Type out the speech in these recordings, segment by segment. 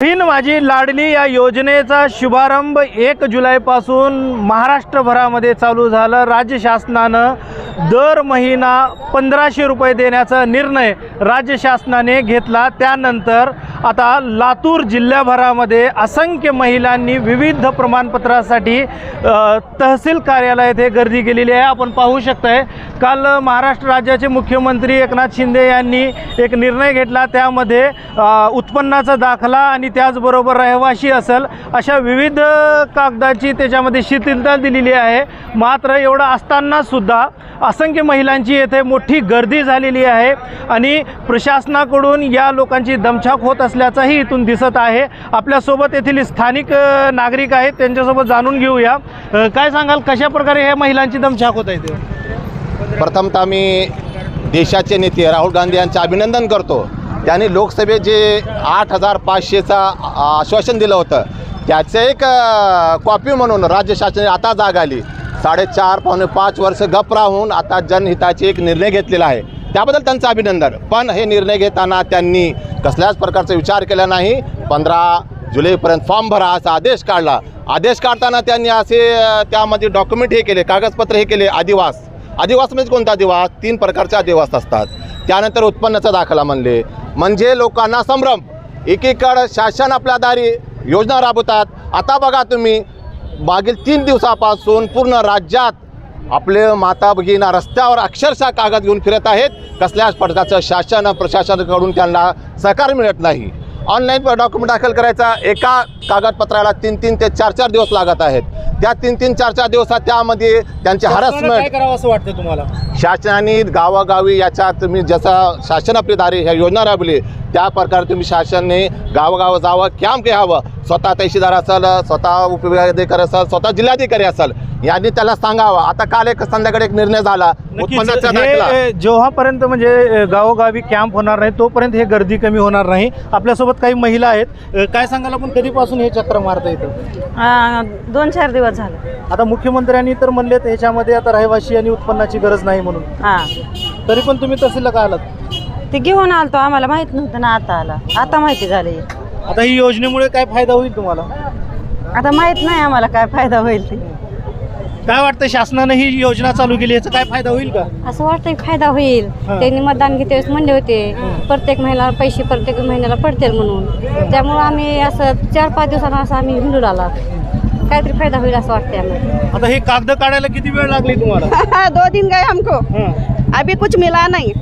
तीन माझी लाडली या योजनेचा शुभारंभ एक जुलैपासून महाराष्ट्रभरामध्ये चालू झालं. राज्य शासनानं दर महिना पंधराशे रुपये देण्याचा निर्णय राज्य शासनाने घेतला. त्यानंतर आता लातूर जिल्ह्याभरामध्ये असंख्य महिलांनी विविध प्रमाणपत्रासाठी तहसील कार्यालयात हे गर्दी केलेली आहे. आपण पाहू शकताय काल महाराष्ट्र राज्याचे मुख्यमंत्री एकनाथ शिंदे यांनी एक निर्णय घेतला. त्यामध्ये उत्पन्नाचा दाखला आणि त्याचबरोबर रहिवाशी असेल अशा विविध कागदाची त्याच्यामध्ये शिथिलता दिलेली आहे. मात्र एवढं असतानासुद्धा असंख्य महिलांची येथे मोठी गर्दी झालेली आहे आणि प्रशासनाकडून या लोकांची दमछाक होत असल्याचंही इथून दिसत आहे. आपल्यासोबत येथील स्थानिक नागरिक आहेत त्यांच्यासोबत जाणून घेऊया. काय सांगाल कशा प्रकारे ह्या महिलांची दमछाक होत आहे प्रथमतः मी देशाचे नेते राहुल गांधी यांचे अभिनंदन करतो. त्यांनी लोकसभेत जे आठ हजार पाचशेचा आश्वासन दिलं होतं त्याचं एक कॉपी म्हणून राज्य शासनाने आता जाग आली. साडेचार पावणे पाच वर्ष गप राहून आता जनहिताचे एक निर्णय घेतलेला आहे. त्याबद्दल त्यांचं अभिनंदन. पण हे निर्णय घेताना त्यांनी कसल्याच प्रकारचा विचार केला नाही. पंधरा जुलैपर्यंत फॉर्म भरा असा आदेश काढला. आदेश काढताना त्यांनी असे त्यामध्ये डॉक्युमेंट हे केले कागदपत्र हे केले आदिवास आदिवास म्हणजे कोणता आदिवास तीन प्रकारचे आदिवास असतात. त्यानंतर उत्पन्नाचा दाखला म्हणले. म्हणजे लोकांना संभ्रम. एकीकडं शासन आपल्या दारी योजना राबवतात. आता बघा तुम्ही मागील तीन दिवसापासून पूर्ण राज्यात आपले माता भगिना रस्त्यावर अक्षरशः कागद घेऊन फिरत आहेत. कसल्याच प्रकारचं शासन प्रशासनाकडून त्यांना सहकार मिळत नाही. ऑनलाईन डॉक्युमेंट दाखल करायचा. एका कागदपत्राला तीन तीन ते चार चार दिवस लागत आहेत. त्या तीन तीन चार चार दिवसात त्यामध्ये त्यांचे हॅरसमेंट करावं असं वाटतं तुम्हाला? शासनाने गावागावी याच्या तुम्ही जसं शासन आपली दारी ह्या योजना राबवली त्या प्रकारे तुम्ही शासनाने गावोगाव जावं कॅम्प घ्यावं. स्वतः तहसीलदार असेल स्वतः उपविभागाधिकारी असेल स्वतः जिल्हाधिकारी असेल यांनी त्याला सांगावं. आता काल एक संध्याकाळी एक निर्णय झाला. हे जेव्हापर्यंत म्हणजे गावोगावी कॅम्प होणार नाही तोपर्यंत हे गर्दी कमी होणार नाही. आपल्यासोबत काही महिला आहेत. काय सांगाल आपण? कधीपासून हे चक्र मारता येतं दोन चार दिवस झाले. आता मुख्यमंत्र्यांनी तर म्हणलेत ह्याच्यामध्ये आता रहिवाशी आणि उत्पन्नाची गरज नाही म्हणून. हा. तरी पण तुम्ही तहसीलला का आलात? ते घेऊन आलतो आम्हाला माहीत नव्हतं ना आता आला. आता माहिती झाली. आता ही योजनेमुळे काय फायदा होईल तुम्हाला? आता माहीत नाही आम्हाला काय फायदा होईल ते. काय वाटतं शासनाने ही योजना चालू केली याचा काय फायदा होईल का? असं वाटतं की फायदा होईल. हा. त्यांनी मतदान घेते वेळेस म्हणले होते प्रत्येक महिन्याला पैसे प्रत्येक महिन्याला पडतील म्हणून. त्यामुळं आम्ही असं चार पाच दिवसांना असं आम्ही हिंडून आला. काहीतरी फायदा होईल असं वाटतंय आम्हाला. आता हे कागद काढायला किती वेळ लागली तुम्हाला? दो दिन गए हमको हं, अभी कुछ मिला नहीं.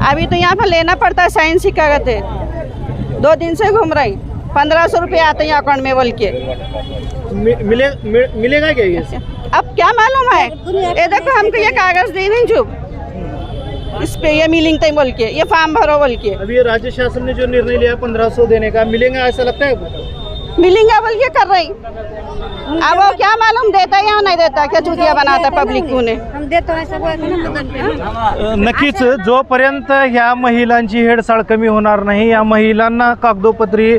अभी तो यहाँ पर लेना पड़ता है साइंस की कागज़ है दो दिन से घूम रही। पंद्रह सौ रुपये आते हैं अकाउंट में बोल के। मि- मिले मिल- मिलेगा क्या ये? अब क्या मालूम है? ये देखो हमको ये कागज़ दी नहीं चुप इस पे ये मिलिंग तय बोल के ये फॉर्म भरो बोल के। अभी ये राज्य शासन ने जो निर्णय लिया पंद्रह सौ देने का मिलेगा ऐसा लगता है? मिलेंगे बोल के कर रही। अब वो क्या मालूम देता है या नहीं देता? क्या चूतिया बनाता पब्लिक को ने नक्कीच जोपर्यंत ह्या महिलांची हेडसाळ कमी होणार नाही या महिलांना कागदोपत्री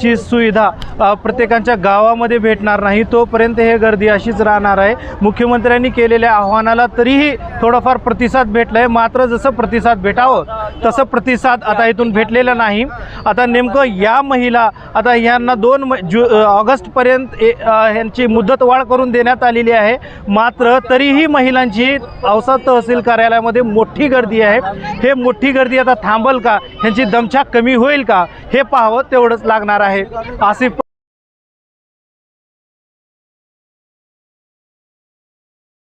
ची सुविधा प्रत्येकांच्या प्रत्येकाच्या गावामध्ये भेटणार नाही तोपर्यंत हे गर्दी अशीच राहणार आहे. मुख्यमंत्र्यांनी केलेल्या आव्हानाला तरीही थोडाफार प्रतिसाद भेटला आहे मात्र जसं प्रतिसाद भेटावं तसं प्रतिसाद आता इथून भेटलेला नाही. आता नेमकं या महिला आता ह्यांना दोन म- जु ऑगस्टपर्यंत ए- ह्यांची मुदतवाढ करून देण्यात आलेली आहे. मात्र तरीही महिलांची औसा तहसील कार्यालयामध्ये मोठी गर्दी आहे. हे मोठी गर्दी आता थांबल का? ह्यांची दमछाक कमी होईल का? हे पाहावं तेवढंच लागणार आहे. आसिफ